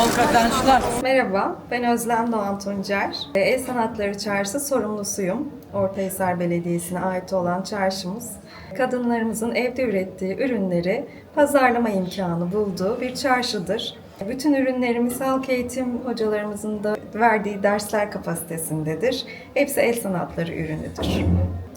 Bol. Merhaba, ben Özlem Doğan Tuncer. Ee, El Sanatları Çarşısı sorumlusuyum. Ortahisar Belediyesi'ne ait olan çarşımız. Kadınlarımızın evde ürettiği ürünleri pazarlama imkanı bulduğu bir çarşıdır. Bütün ürünlerimiz halk eğitim hocalarımızın da verdiği dersler kapasitesindedir. Hepsi el sanatları ürünüdür.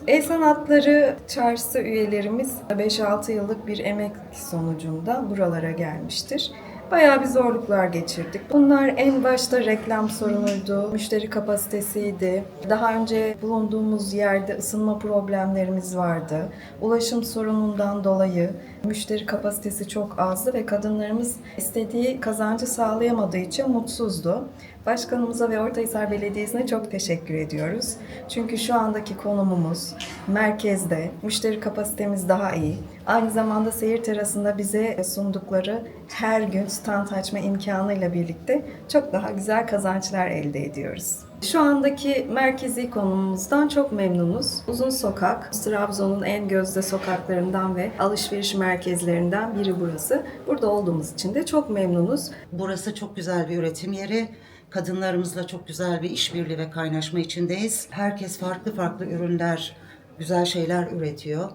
El Sanatları Çarşısı üyelerimiz 5-6 yıllık bir emek sonucunda buralara gelmiştir. Bayağı bir zorluklar geçirdik. Bunlar en başta reklam sorunuydu, müşteri kapasitesiydi. Daha önce bulunduğumuz yerde ısınma problemlerimiz vardı. Ulaşım sorunundan dolayı müşteri kapasitesi çok azdı ve kadınlarımız istediği kazancı sağlayamadığı için mutsuzdu. Başkanımıza ve Ortahisar Belediyesi'ne çok teşekkür ediyoruz. Çünkü şu andaki konumumuz merkezde, müşteri kapasitemiz daha iyi. Aynı zamanda seyir terasında bize sundukları her gün stand açma imkanıyla birlikte çok daha güzel kazançlar elde ediyoruz. Şu andaki merkezi konumumuzdan çok memnunuz. Uzun Sokak, Trabzon'un en gözde sokaklarından ve alışveriş merkezlerinden biri burası. Burada olduğumuz için de çok memnunuz. Burası çok güzel bir üretim yeri. Kadınlarımızla çok güzel bir işbirliği ve kaynaşma içindeyiz. Herkes farklı farklı ürünler, güzel şeyler üretiyor.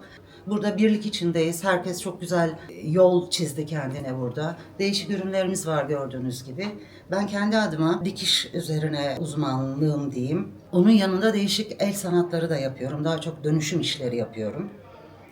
Burada birlik içindeyiz. Herkes çok güzel yol çizdi kendine burada. Değişik ürünlerimiz var gördüğünüz gibi. Ben kendi adıma dikiş üzerine uzmanlığım diyeyim. Onun yanında değişik el sanatları da yapıyorum. Daha çok dönüşüm işleri yapıyorum.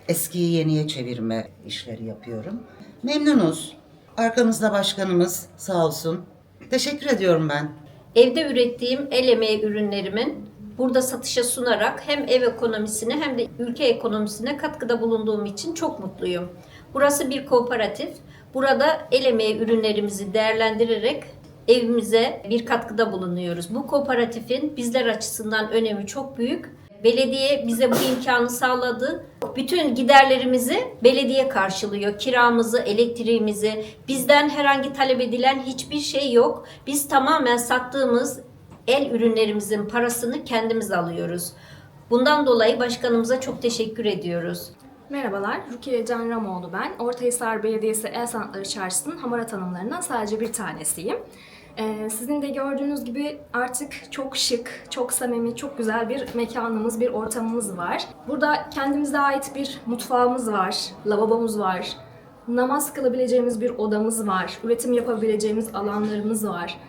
Eskiyi yeniye çevirme işleri yapıyorum. Memnunuz. Arkamızda başkanımız sağ olsun. Teşekkür ediyorum ben. Evde ürettiğim el emeği ürünlerimin burada satışa sunarak hem ev ekonomisine hem de ülke ekonomisine katkıda bulunduğum için çok mutluyum. Burası bir kooperatif. Burada el emeği ürünlerimizi değerlendirerek evimize bir katkıda bulunuyoruz. Bu kooperatifin bizler açısından önemi çok büyük. Belediye bize bu imkanı sağladı. Bütün giderlerimizi belediye karşılıyor. Kiramızı, elektriğimizi. Bizden herhangi talep edilen hiçbir şey yok. Biz tamamen sattığımız el ürünlerimizin parasını kendimiz alıyoruz. Bundan dolayı başkanımıza çok teşekkür ediyoruz. Merhabalar, Rukiye Can Ramoğlu ben. Ortahisar Belediyesi El Sanatları Çarşısı'nın hamarat hanımlarından sadece bir tanesiyim. Ee, sizin de gördüğünüz gibi artık çok şık, çok samimi, çok güzel bir mekanımız, bir ortamımız var. Burada kendimize ait bir mutfağımız var, lavabomuz var, namaz kılabileceğimiz bir odamız var, üretim yapabileceğimiz alanlarımız var.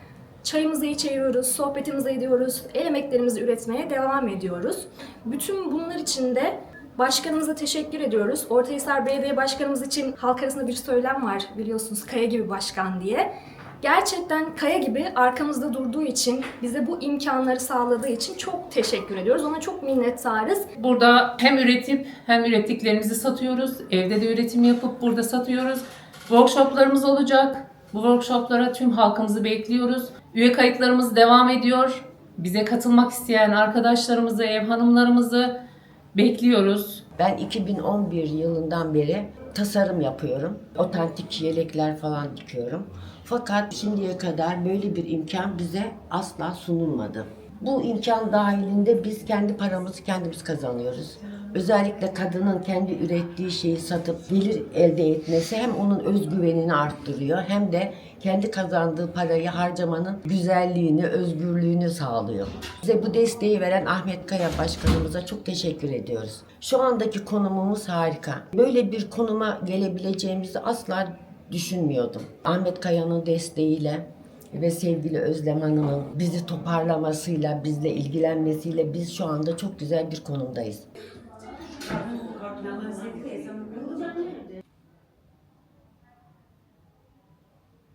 Çayımızı içiyoruz, sohbetimizi ediyoruz, el emeklerimizi üretmeye devam ediyoruz. Bütün bunlar için de Başkanımıza teşekkür ediyoruz. Ortahisar Belediye Başkanımız için halk arasında bir söylem var biliyorsunuz kaya gibi başkan diye. Gerçekten kaya gibi arkamızda durduğu için, bize bu imkanları sağladığı için çok teşekkür ediyoruz. Ona çok minnettarız. Burada hem üretip hem ürettiklerimizi satıyoruz. Evde de üretim yapıp burada satıyoruz. Workshoplarımız olacak. Bu workshoplara tüm halkımızı bekliyoruz. Üye kayıtlarımız devam ediyor. Bize katılmak isteyen arkadaşlarımızı, ev hanımlarımızı bekliyoruz. Ben 2011 yılından beri tasarım yapıyorum. Otantik yelekler falan dikiyorum. Fakat şimdiye kadar böyle bir imkan bize asla sunulmadı. Bu imkan dahilinde biz kendi paramızı kendimiz kazanıyoruz. Özellikle kadının kendi ürettiği şeyi satıp gelir elde etmesi hem onun özgüvenini arttırıyor hem de kendi kazandığı parayı harcamanın güzelliğini, özgürlüğünü sağlıyor. Bize bu desteği veren Ahmet Kaya Başkanımıza çok teşekkür ediyoruz. Şu andaki konumumuz harika. Böyle bir konuma gelebileceğimizi asla düşünmüyordum. Ahmet Kaya'nın desteğiyle ve sevgili Özlem Hanım'ın bizi toparlamasıyla, bizle ilgilenmesiyle biz şu anda çok güzel bir konumdayız. Kartlarla